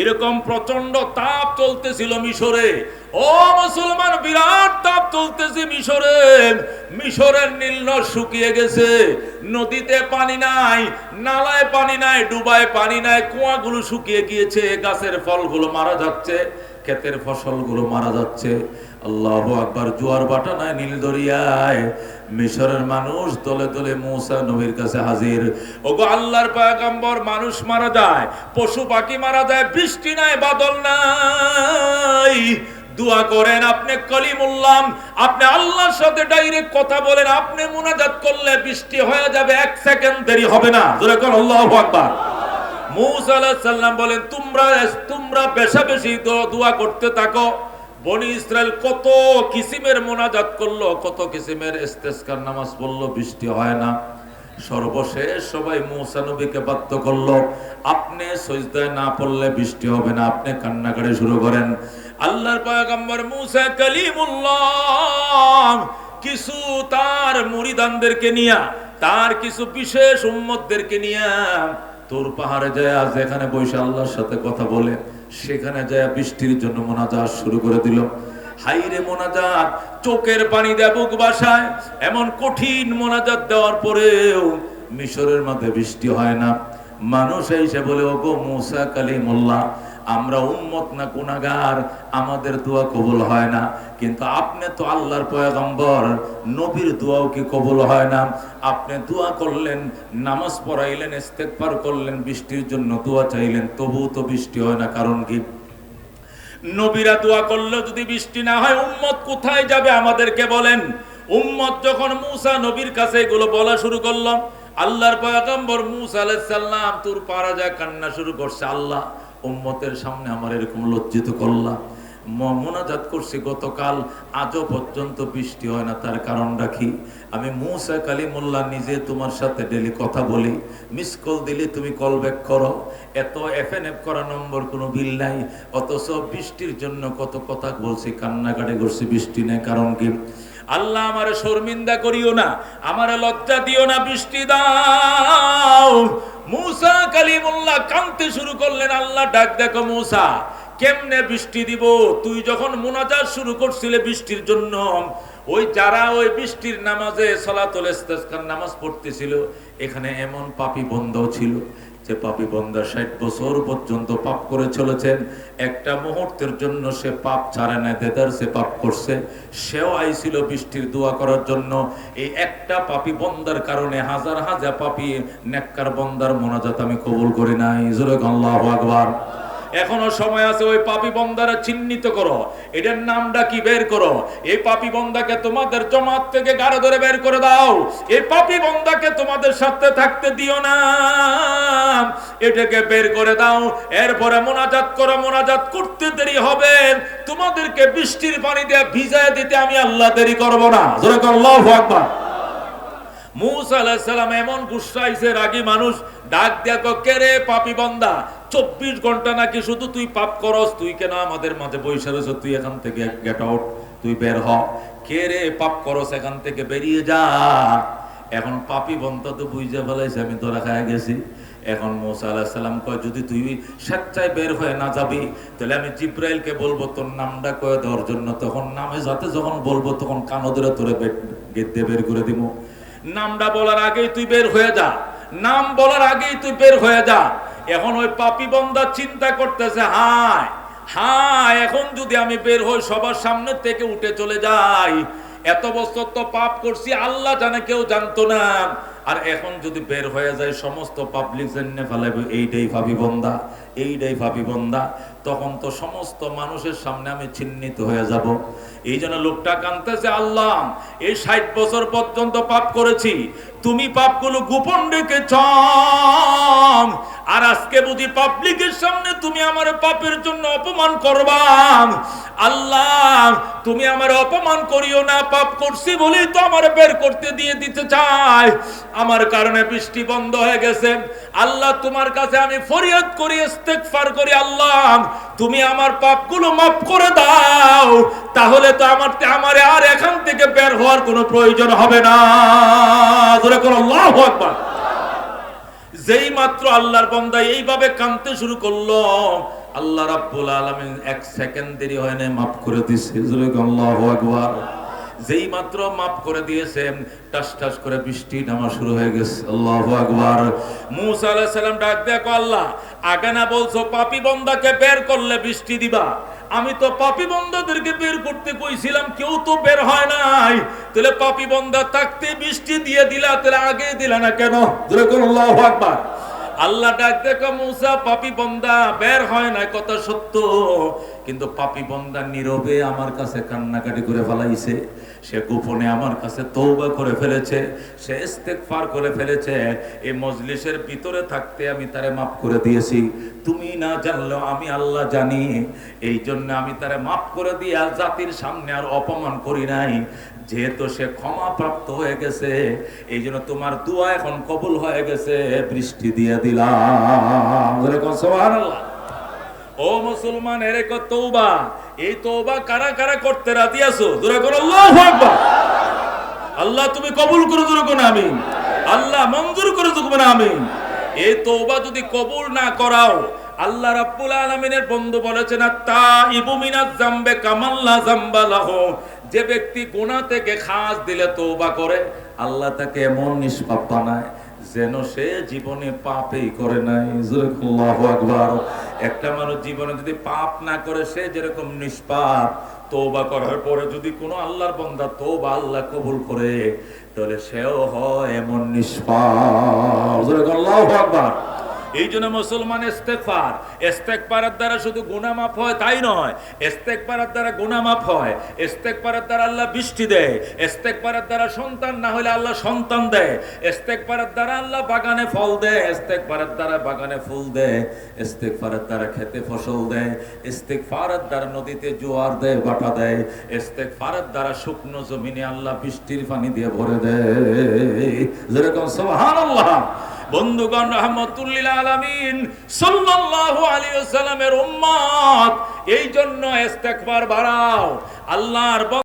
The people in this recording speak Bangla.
এরকম প্রচণ্ড তাপ চলতেছিল মিশরে। ও মুসলমান, বিরাট তাপ চলতেছে মিশরে। মিশরের নীল শুকিয়ে গেছে। নদীতে পানি নাই, নালায় পানি নাই, ডুবায় পানি নাই, কুয়াগুলো শুকিয়ে গিয়েছে, গাছের ফলগুলো মারা যাচ্ছে, ক্ষেতের ফসলগুলো মারা যাচ্ছে। আল্লাহ আকবার, জোয়ার বাটা নাই নীল দরিয়ায় মিশরের মানুষ দলে দলে মৌসা নবীর কাছে হাজির। ওগো আল্লাহর পয়গম্বর, মানুষ মারা যায়, পশু পাখি মারা যায়, বৃষ্টি নাই, বাদল নাই। দোয়া করেন, আপনি কলিমুল্লাহ আপনি আল্লাহর সাথে ডাইরেক্ট কথা বলেন, আপনি মুনাজাত করলে বৃষ্টি হয়ে যাবে, এক সেকেন্ড দেরি হবে না। জোরে কোন, আল্লাহু আকবার। মুসা আলাইহিস সালাম বলেন, তোমরা তোমরা বেশা বেশি দো- দোয়া করতে থাকো। বনি ইসরায়েল কত কিসিমের মোনাজাত করল, কত কিসিমের ইস্তেসকার নামাজ পড়ল, বৃষ্টি হয় না। সর্বশেষ সবাই মৌসা নবীকে বাধ্য করল, আপনি সজদায় না পড়লে বৃষ্টি হবে না, আপনি কান্নাকাটি শুরু করেন। আল্লাহর পয়গম্বর মুসা কালিমুল্লাহ, কিছু তার মুরিদানদেরকে নিয়া, তার কিছু বিশেষ উম্মতদেরকে নিয়া তোর পাহাড়ে যায়, আজ এখানে আল্লাহর সাথে কথা বলে। সেখানে যায় বৃষ্টির জন্য মোনাজাত শুরু করে দিল। হাইরে মোনাজাত, চোখের পানি দেয় বুক বাসায়। এমন কঠিন মোনাজাত দেওয়ার পরেও মিশরের মধ্যে বৃষ্টি হয় না। মানুষ এসে বলে, ওগো মুসা কালিমুল্লাহ আমরা উম্মত না গুনাগার আমাদের দোয়া কবুল হয় না। কিন্তু আপনি তো আল্লাহর পয়গম্বর, নবীর দোয়াও কি কবুল হয় না? আপনি দোয়া করলেন, নামাজ পড়াইলেন, ইস্তেগফার করলেন, বৃষ্টির জন্য দোয়া চাইলেন, তবুও তো বৃষ্টি হয় না, কারণ কি? নবীরা দোয়া করলেও যদি বৃষ্টি না হয়, উম্মত কোথায় যাবে আমাদেরকে বলেন? উম্মত যখন মুসা নবীর কাছে এগুলো বলা শুরু করলাম আল্লাহর পয়গম্বর মুসা আলাইহিস সালাম তোর পারা যায় কান্না শুরু করছে, আল্লাহ। উম্মতের সামনে আমার এরকম লজ্জিত করলাম মোনাজাত করছি, গতকাল আজও পর্যন্ত বৃষ্টি হয় না, তার কারণ রাখি আমি মুসা কালিমুল্লাহ নিজে তোমার সাথে ডেলি কথা বলি। মিস কল দিলে, তুমি কল ব্যাক করো। এত এফ এন এফ করা নম্বর কোনো বিল নাই। অথচ বৃষ্টির জন্য কত কথা বলছি, কান্নাকাটি করছি, বৃষ্টি নেই, কারণ কি? আল্লাহ আমারে শর্মিন্দা করিও না, আমারে লজ্জা দিও না, বৃষ্টি দাও। মুসা কালিমুল্লাহ কানতে শুরু করলেন, আল্লাহ ডাক দেখো মুসা, কেমনে বৃষ্টি দিব? তুই যখন মোনাজাত শুরু করছিলে বৃষ্টির জন্য, ওই যারা ওই বৃষ্টির নামাজে সলাতুল ইস্তেসকার নামাজ পড়তেছিল, এখানে এমন পাপি বন্ধ ছিল। যে পাপি বন্দা ষাট বছর পর্যন্ত পাপ করে চলেছেন। একটা মুহূর্তের জন্য সে পাপ ছাড়ে না দেদার সে পাপ করছে। সেও আইছিল বৃষ্টির দোয়া করার জন্য। এই একটা পাপি বন্দার কারণে হাজার হাজার পাপি নেককার বন্দার মোনাজাত আমি কবুল করি নাই। জোরে গল্লা আকবার। এখনও সময় আছে ওই পাপি বন্দারা চিহ্নিত করো। এটার নামটা কি বের করো? এই পাপি বন্দাকে তোমাদের জমাত থেকে গাড়ো ধরে বের করে দাও। এই পাপি বন্দাকে তোমাদের সাথে থাকতে দিও না। এটাকে বের করে দাও। এরপরে মোনাজাত করো, মোনাজাত করতে দেরি হবে। তোমাদেরকে বৃষ্টির পানি দিয়ে ভিজায় দিতে আমি আল্লাহ দেরি করব না। জোরে কর আল্লাহু আকবার। মুসা আলাইহিস সালাম এমন গুসাইছে রাগী মানুষ। ডাক দিয়া ক কে রে পাপি বন্দা? চব্বিশ ঘণ্টা নাকি শুধু তুই পাপ করস, তুই কেন আমাদের মাঝে বৈশা রয়েছ? তুই এখান থেকে গেট আউট তুই বের হ। কে রে পাপ করস, এখান থেকে বেরিয়ে যা। এখন পাপি বন্ধ তো বুঝে ফেলাইছে, আমি ধরা খায় গেছি। এখন মোসা আলাহ সাল্লাম কয়, যদি তুই স্বেচ্ছায় বের হয়ে না যাবি, তাহলে আমি জিব্রাইলকে বলব, তোর নামটা কয়ে দেওয়ার জন্য। তখন নামে যাতে যখন বলব, তখন কানো ধরে তোরে গেট দিয়ে বের করে দিব নামটা বলার আগেই তুই বের হয়ে যা। নাম বলার আগেই তুই বের হয়ে যা। এখন ওই পাপি বন্দা চিন্তা করতেছে, হায় হায়, এখন যদি আমি বের হই সবার সামনে থেকে উঠে চলে যাই, এত বছর তো পাপ করছি, আল্লাহ জানে কেউ জানতো না। আর এখন যদি বের হয়ে যায় সমস্ত পাবলিক জেনে ফেলাবে এইটাই ভাবি বন্দা, এইটাই ভাবি বন্দা, তখন তো সমস্ত মানুষের সামনে আমি চিহ্নিত হয়ে যাব। এই জন্য লোকটা কানতেছে আল্লাহ, এই ষাট বছর পর্যন্ত পাপ করেছি, তুমি পাপগুলো গোপন রেখেছ আর আজকে বুঝি পাবলিকের সামনে তুমি আমার পাপের জন্য অপমান করবা। আল্লাহ, তুমি আমার অপমান করিও না, পাপ করছি বলেই তো আমার বের করতে দিয়ে দিতে চাই আমার কারণে বৃষ্টি বন্ধ হয়ে গেছে। আল্লাহ তোমার কাছে আমি ফরিয়াদ করি, ইস্তেগফার করি, আল্লাহ, তুমি আমার পাপগুলো মাফ করে দাও। তাহলে তো আমার আমারে আর এখান থেকে বের হওয়ার কোনো প্রয়োজন হবে না। ধরে কোন আল্লাহু যেই মাত্র আল্লাহর বন্দা এইভাবে কাঁদতে শুরু করল, আল্লাহ রাব্বুল আলামিন এক সেকেন্ড দেরি হয় না মাফ করে দিছে। আল্লাহু আকবার। যেই মাত্র মাফ করে দিয়েছেন, টাস টাস করে বৃষ্টি নামা শুরু হয়ে গেছে। আল্লাহু আকবার। মুসা আলাইহিস সালাম ডাক দেখো আল্লাহ, আগে না বলছো পাপী বান্দাকে বের করলে বৃষ্টি দিবা? আমি তো পাপী বন্দাদেরকে বের করতে কইছিলাম, কেউ তো বের হয় নাই। তাহলে পাপী বন্দা থাকতে বৃষ্টি দিয়ে দিলা, তাহলে আগে দিলা না কেন? আকবার। আল্লাহ ডাক দেখো মুসা, পাপী বন্দা, বের হয় না কথা সত্য। কিন্তু পাপী বন্দা নীরবে আমার কাছে কান্নাকাটি করে ফেলাইছে। সে গোপনে আমার কাছে তৌবা করে ফেলেছে, সে ইস্তেগফার করে ফেলেছে। এই মজলিসের ভিতরে থাকতে আমি তারে মাফ করে দিয়েছি। তুমি না জানলেও আমি আল্লাহ জানি। এই জন্য আমি তারে মাফ করে দিয়ে আর জাতির সামনে আর অপমান করি নাই। যেহেতু সে ক্ষমা প্রাপ্ত হয়ে গেছে এই জন্য তোমার দোয়া এখন কবুল হয়ে গেছে, বৃষ্টি দিয়ে দিলাম। ও মুসলমান, এর এক তৌবা এই তৌবা কারা কারা করতে রাজি আছো? দূরে করো আল্লাহু তুমি কবুল করে দূরে কোন আমি আল্লাহ মঞ্জুর করে দেবো না আমি এই তৌবা যদি কবুল না করাও, আল্লাহ রাব্বুল আলামিনের বন্ধু বলেছেন তা ইবুমিনাত জামবে কামাল্লা জাম্বা লাহু। যে ব্যক্তি গুনাহ থেকে খাস দিলে তৌবা করে, আল্লাহ তাকে এমন নিষ্পাপ বানায় যেন সে জীবনে পাপই করে নাই। একটা মানুষ জীবনে যদি পাপ না করে, সে যেরকম নিষ্পাপ তৌবা করার পরে যদি কোনো আল্লাহর বান্দা তৌবা আল্লাহ কবুল করে, তাহলে সেও হয় এমন নিষ্পাপ। এই জন্য মুসলমান ইস্তেকফার ইস্তেকফারের দ্বারা শুধু গুনাহ মাফ হয় তাই নয়। ইস্তেকফারের দ্বারা গুনাহ মাফ হয়। ইস্তেকফারের দ্বারা আল্লাহ বৃষ্টি দেয়। ইস্তেকফারের দ্বারা সন্তান না হলে আল্লাহ সন্তান দেয়। ইস্তেকফারের দ্বারা আল্লাহ বাগানে ফল দেয়। ইস্তেকফারের দ্বারা বাগানে ফুল দেয়। ইস্তেকফারের দ্বারা খেতে ফসল দেয়। ইস্তেকফারের দ্বারা নদীতে জোয়ার দেয়, বাটা দেয়। ইস্তেকফারের দ্বারা শুকনো জমিনে আল্লাহ বৃষ্টির পানি দিয়ে ভরে দেয়। যেরকম সুবহানাল্লাহ। বন্ধুগণ রহমতুল্লিল আলামিন সাল্লাল্লাহু আলাইহি ওয়াসাল্লামের উম্মত এই জন্য ইস্তেগফার বাড়াও। আল্লাহর